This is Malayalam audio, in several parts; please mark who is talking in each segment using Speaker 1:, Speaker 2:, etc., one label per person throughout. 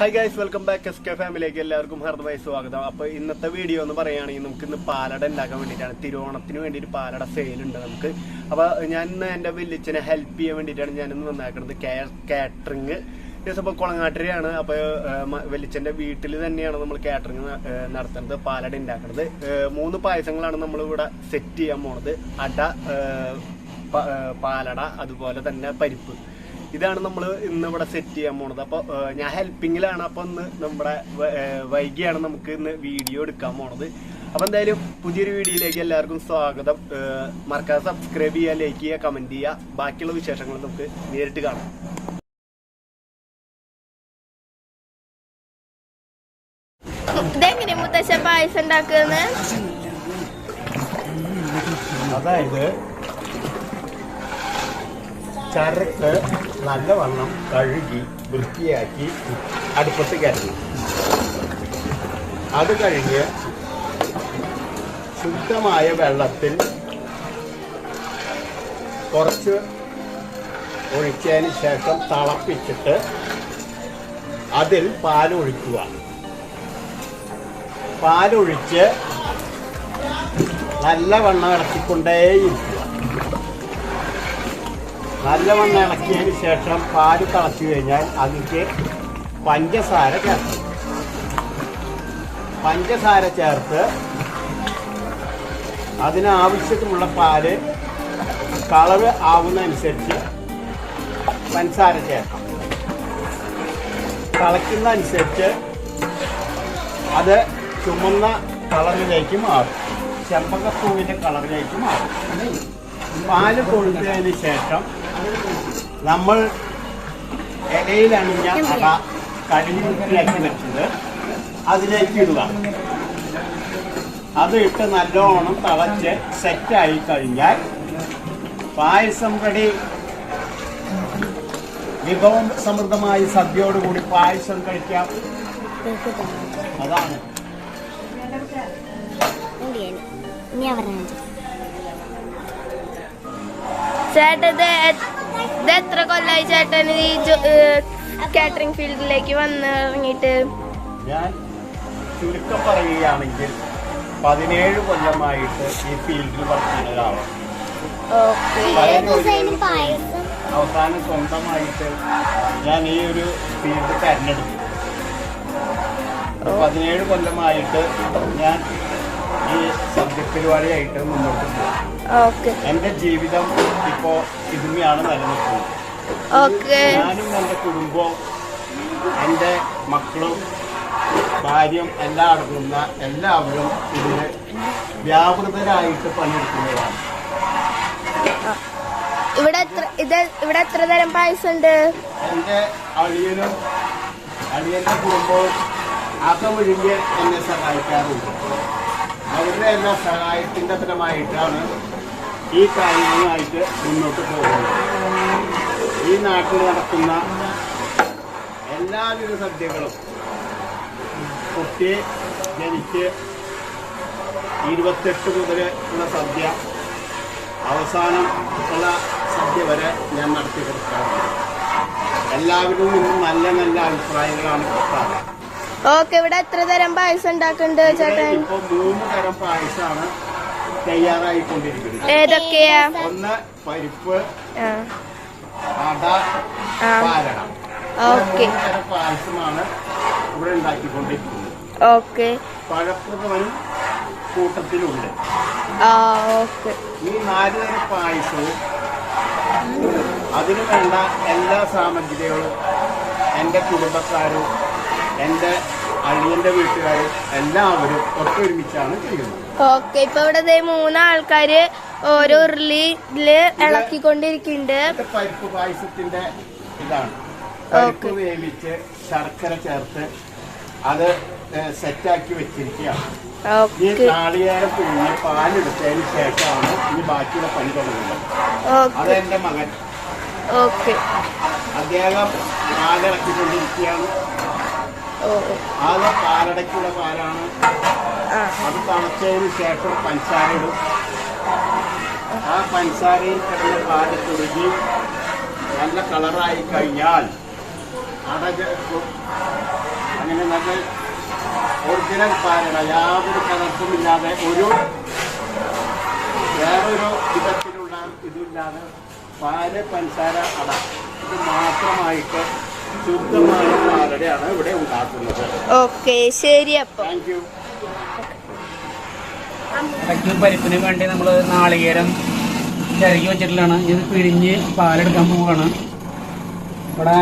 Speaker 1: Hi guys welcome back S K ഫാമിലിയിലേക്ക് എല്ലാവർക്കും ഹർദ്ദമായി സ്വാഗതം. അപ്പോൾ ഇന്നത്തെ വീഡിയോ എന്ന് പറയുകയാണെങ്കിൽ നമുക്ക് ഇന്ന് പാലട ഉണ്ടാക്കാൻ വേണ്ടിയിട്ടാണ്. തിരുവോണത്തിന് വേണ്ടിയിട്ട് പാലട സെയിലുണ്ട് നമുക്ക്. അപ്പോൾ ഞാൻ ഇന്ന് എന്റെ വില്ലിച്ചനെ ഹെൽപ്പ് ചെയ്യാൻ വേണ്ടിയിട്ടാണ് ഞാനിന്ന് വന്നേക്കുന്നത് കാറ്ററിങ് ഇപ്പോൾ കുളങ്ങാട്ടിരിയാണ്. അപ്പൊ വെല്ലിച്ചന്റെ വീട്ടിൽ തന്നെയാണ് നമ്മൾ കാറ്ററിങ് നടത്തുന്നത് പാലട ഉണ്ടാക്കുന്നത് മൂന്ന് പായസങ്ങളാണ് നമ്മൾ ഇവിടെ സെറ്റ് ചെയ്യാൻ പോണത്. അട പാലട അതുപോലെ തന്നെ പരിപ്പ്. ഇതാണ് നമ്മൾ ഇന്ന് ഇവിടെ സെറ്റ് ചെയ്യാൻ പോണത്. അപ്പൊ ഞാൻ ഹെൽപ്പിങ്ങിലാണ് അപ്പൊ ഇന്ന് നമ്മുടെ വൈകിയാണ് നമുക്ക് ഇന്ന് വീഡിയോ എടുക്കാൻ പോണത്. അപ്പൊ എന്തായാലും പുതിയൊരു വീഡിയോയിലേക്ക് എല്ലാവർക്കും സ്വാഗതം. മറക്കാതെ സബ്സ്ക്രൈബ് ചെയ്യുക ലൈക്ക് ചെയ്യുക കമന്റ് ചെയ്യുക. ബാക്കിയുള്ള വിശേഷങ്ങൾ നമുക്ക് നേരിട്ട് കാണാം.
Speaker 2: ഇതെങ്ങനെ മുത്തശ്ശ പായസം ഉണ്ടാക്കുന്നത്
Speaker 1: അതായത് ചരക്ക് നല്ലവണ്ണം കഴുകി വൃത്തിയാക്കി അടുപ്പത്ത് കരുതി. അത് കഴിഞ്ഞ് ശുദ്ധമായ വെള്ളത്തിൽ കുറച്ച് ഒഴിച്ചതിന് ശേഷം തിളപ്പിച്ചിട്ട് അതിൽ പാലൊഴിക്കുക. പാലൊഴിച്ച് നല്ലവണ്ണം ഇളക്കിക്കൊണ്ടേയിരിക്കുക. നല്ലവണ്ണം ഇളക്കിയതിന് ശേഷം പാൽ തിളച്ചു കഴിഞ്ഞാൽ അതിലേക്ക് പഞ്ചസാര ചേർക്കും. പഞ്ചസാര ചേർത്ത് അതിനാവശ്യത്തിനുള്ള പാൽ കളറ് ആവുന്നതനുസരിച്ച് പഞ്ചസാര ചേർക്കാം. തിളയ്ക്കുന്നതനുസരിച്ച് അത് ചുമന്ന കളറിലേക്ക് മാറും. ചെമ്പകപ്പൂവിന്റെ കളറിലേക്ക് മാറും. പാൽ കൊഴുത്തതിന് ശേഷം നമ്മൾ ഇലയിലണിഞ്ഞ അട വൃത്തിയാക്കി വെച്ചത്. അതിലേക്ക് ഇടുക. അത് ഇട്ട് നല്ലോണം തിളച്ച് സെറ്റായി കഴിഞ്ഞാൽ പായസം റെഡി വിഭവം സമൃദ്ധമായി സദ്യയോടുകൂടി പായസം കഴിക്കാം. അതാണ്.
Speaker 3: ഞാൻ പറഞ്ഞു
Speaker 2: ചേട്ടൻ ഇത് എത്ര കൊല്ലായി ചേട്ടൻ ഈ കാറ്ററിംഗ് ഫീൽഡിലേക്ക് വന്ന് ഇറങ്ങിയിട്ട്?
Speaker 1: ഞാൻ ചുരുക്കം പറയുകയാണെങ്കിൽ പതിനേഴ് കൊല്ലമായിട്ട് ഈ ഫീൽഡിൽ വർക്ക് ചെയ്യുന്ന ഒരാളാണ്. അവസാനം സ്വന്തമായിട്ട് ഞാൻ ഈ ഒരു ഫീൽഡ് തെരഞ്ഞെടുത്തു. പതിനേഴ് കൊല്ലമായിട്ട് ഞാൻ ഈ സബ്ജക്ട് പരിപാടിയായിട്ട് മുന്നോട്ട് പോകും. എന്റെ ജീവിതം ഇപ്പോ ഇതുമയാണ് നിലനിൽക്കുന്നത്. ഞാനും എന്റെ കുടുംബവും എന്റെ മക്കളും ഭാര്യയും എല്ലാം അടങ്ങുന്ന എല്ലാവരും ഇതിന് വ്യാപൃതരായിട്ട് പണിയെടുക്കുന്നതാണ്
Speaker 2: ഇവിടെ ഇത് ഇവിടെ എത്ര തരം പായസം ഉണ്ട്
Speaker 1: എന്റെ അളിയനും അളിയന്റെ കുടുംബവും അകമൊഴിഞ്ഞ് എന്നെ സഹായിക്കാറുണ്ട്. അവരുടെ എല്ലാ സഹായത്തിന്റെ ഫലമായിട്ടാണ് ഈ കാര്യങ്ങളുമായിട്ട് മുന്നോട്ട് പോകുന്നത്. ഈ നാട്ടിൽ നടക്കുന്ന എല്ലാവിധ സദ്യകളും കുട്ടി ജനിച്ച് ഇരുപത്തെട്ട് മുതൽ ഉള്ള സദ്യ അവസാനം ഉള്ള സദ്യ വരെ ഞാൻ നടത്തി കൊടുക്കാറുണ്ട്. എല്ലാവരും നിന്നും നല്ല നല്ല അഭിപ്രായങ്ങളാണ് കിട്ടാറ്
Speaker 2: ഓക്കെ ഇവിടെ എത്ര തരം പായസം ഉണ്ടാക്കുന്നുണ്ട് ചേട്ടൻ?
Speaker 1: മൂന്ന് തരം പായസമാണ് തയ്യാറായിക്കൊണ്ടിരിക്കുന്നത്.
Speaker 2: ഏതൊക്കെയാ?
Speaker 1: ഒന്ന് പരിപ്പ് അട. പാലട.
Speaker 2: ഓക്കെ.
Speaker 1: പായസമാണ് ഇവിടെ ഉണ്ടാക്കിക്കൊണ്ടിരിക്കുന്നത്.
Speaker 2: ഓക്കെ.
Speaker 1: പഴപ്രഥമനും കൂട്ടത്തിലുണ്ട്. ഈ നാല് തരം പായസവും അതിനു വേണ്ട എല്ലാ സാമഗ്രികളും എന്റെ കുടുംബക്കാരും എന്റെ അളിയന്റെ വീട്ടുകാരും എല്ലാവരും ഒത്തൊരുമിച്ചാണ് ചെയ്യുന്നത്.
Speaker 2: ഓക്കെ ഇപ്പൊ ഇവിടെ ദേ മൂന്ന് ആൾക്കാര് ഓരോ ഉരുളിയിൽ ഇളക്കിക്കൊണ്ടിരിക്കുന്നുണ്ട്.
Speaker 1: ഇത് പരിപ്പ് പായസത്തിന്റെ ഇതാണ്. പരിപ്പ് വേവിച്ച് ശർക്കര ചേർത്ത് അത് ഏഹ്, സെറ്റാക്കി വെച്ചിരിക്കുകയാണ്. ഈ
Speaker 2: ഓക്കെ.
Speaker 1: നാളികേരം പിഴിഞ്ഞ് പാലെടുത്തതിന് ശേഷമാണ് ഇനി ബാക്കിയുള്ള പണി തുടങ്ങുന്നത്. അത്
Speaker 2: ഓക്കെ
Speaker 1: എന്റെ മകൻ.
Speaker 2: ഓക്കെ.
Speaker 1: അദ്ദേഹം പാലിറക്കിക്കൊണ്ടിരിക്കുകയാണ്. അത് പാലടയ്ക്കുള്ള പാലാണ്. അത് തണച്ചതിന് ശേഷം പഞ്ചസാര ഇടും. ആ പഞ്ചസാരയിൽ കിടന്ന പാൽ കുറുകി നല്ല കളറായി കഴിഞ്ഞാൽ അട അങ്ങനെ
Speaker 4: നല്ല ഒറിജിനൽ പാലട യാതൊരു കലർപ്പും ഇല്ലാതെ ഒരു വേറൊരു വിധത്തിലുള്ള ഇതില്ലാതെ പാൽ പഞ്ചസാര അട. ഇത് മാത്രമായിട്ട് ശുദ്ധമായ പാലടയാണ് ഇവിടെ ഉണ്ടാക്കുന്നത്.
Speaker 2: ഓക്കെ ശരി അപ്പൊ.
Speaker 4: താങ്ക് യു
Speaker 5: കച്ചൂർ പരിപ്പിന് വേണ്ടി നമ്മൾ നാളികേരം ചിരകി വെച്ചിട്ടുള്ളതാണ് ഇത് പിഴിഞ്ഞ് പാലെടുക്കാൻ പോവാണ്. ഇവിടെ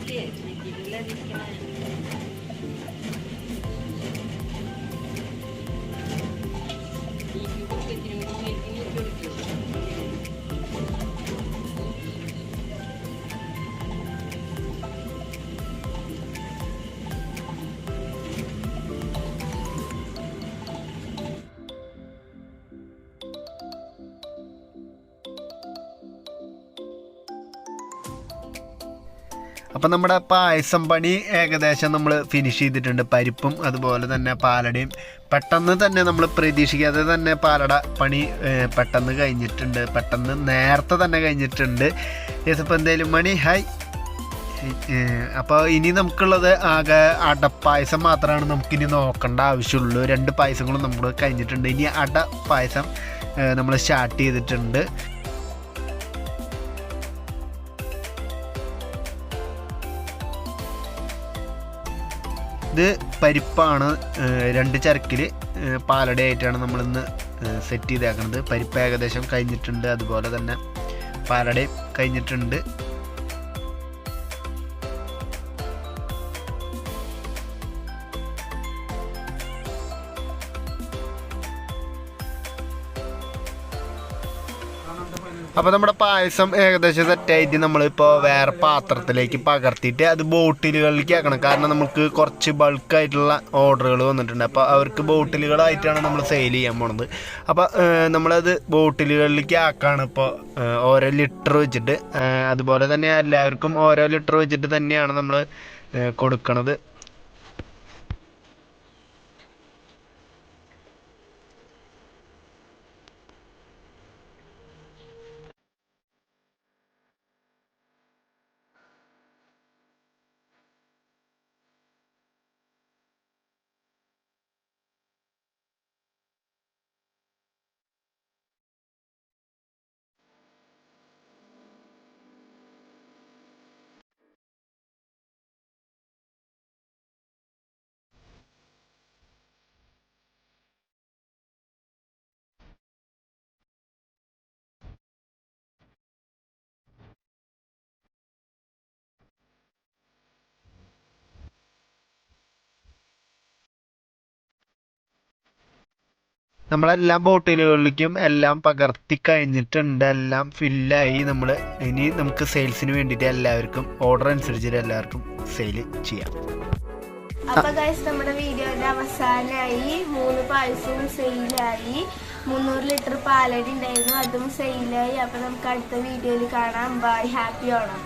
Speaker 6: Let's
Speaker 4: get അപ്പം നമ്മുടെ പായസം പണി ഏകദേശം നമ്മൾ ഫിനിഷ് ചെയ്തിട്ടുണ്ട്. പരിപ്പും അതുപോലെ തന്നെ പാലടയും. പെട്ടെന്ന് തന്നെ നമ്മൾ പ്രതീക്ഷിക്കാതെ തന്നെ പാലട പണി പെട്ടെന്ന് കഴിഞ്ഞിട്ടുണ്ട്. പെട്ടെന്ന് നേരത്തെ തന്നെ കഴിഞ്ഞിട്ടുണ്ട്. യെസ് എന്തേലും എന്തായാലും മണി ഹായ് അപ്പോൾ ഇനി നമുക്കുള്ളത് ആകെ പായസം മാത്രമാണ് നമുക്കിനി നോക്കേണ്ട ആവശ്യമുള്ളൂ. രണ്ട് പായസങ്ങളും നമ്മൾ കഴിഞ്ഞിട്ടുണ്ട്. ഇനി അട പായസം നമ്മൾ സ്റ്റാർട്ട് ചെയ്തിട്ടുണ്ട്. ഇത് പരിപ്പാണ് രണ്ട് ചരക്കിൽ പാലടയായിട്ടാണ് നമ്മളിന്ന് സെറ്റ് ചെയ്തേക്കുന്നത് പരിപ്പ് ഏകദേശം കഴിഞ്ഞിട്ടുണ്ട്. അതുപോലെ തന്നെ പാലടയും കഴിഞ്ഞിട്ടുണ്ട്. അപ്പോൾ നമ്മുടെ പായസം ഏകദേശം സെറ്റായിട്ട് നമ്മളിപ്പോൾ വേറെ പാത്രത്തിലേക്ക് പകർത്തിയിട്ട് അത് ബോട്ടിലുകളിലേക്ക് ആക്കണം. കാരണം നമുക്ക് കുറച്ച് ബൾക്കായിട്ടുള്ള ഓർഡറുകൾ വന്നിട്ടുണ്ട്. അപ്പോൾ അവർക്ക് ബോട്ടിലുകളായിട്ടാണ് നമ്മൾ സെയിൽ ചെയ്യാൻ പോണത്. അപ്പോൾ നമ്മളത് ബോട്ടിലുകളിലേക്ക് ആക്കാണ് ഇപ്പോൾ ഓരോ ലിറ്റർ വെച്ചിട്ട്. അതുപോലെ തന്നെ എല്ലാവർക്കും ഓരോ ലിറ്റർ വെച്ചിട്ട് തന്നെയാണ് നമ്മൾ കൊടുക്കണത്. നമ്മളെല്ലാം ബോട്ടിലുകളിലേക്കും എല്ലാം പകർത്തി കഴിഞ്ഞിട്ടുണ്ട് എല്ലാം ഫില്ലായി നമ്മൾ ഇനി നമുക്ക് സെയിൽസിന് വേണ്ടിയിട്ട് എല്ലാവർക്കും ഓർഡർ അനുസരിച്ചിട്ട് എല്ലാവർക്കും സെയിൽ ചെയ്യാം.
Speaker 2: അപ്പൊ ഗൈസ് നമ്മുടെ വീഡിയോയുടെ അവസാനമായി. മൂന്ന് പായസവും സെയിലായി മുന്നൂറ് ലിറ്റർ പാലടി ഉണ്ടായിരുന്നു. അതും സെയിലായി അപ്പൊ നമുക്ക് അടുത്ത വീഡിയോയിൽ കാണാം. Bye happy Onam.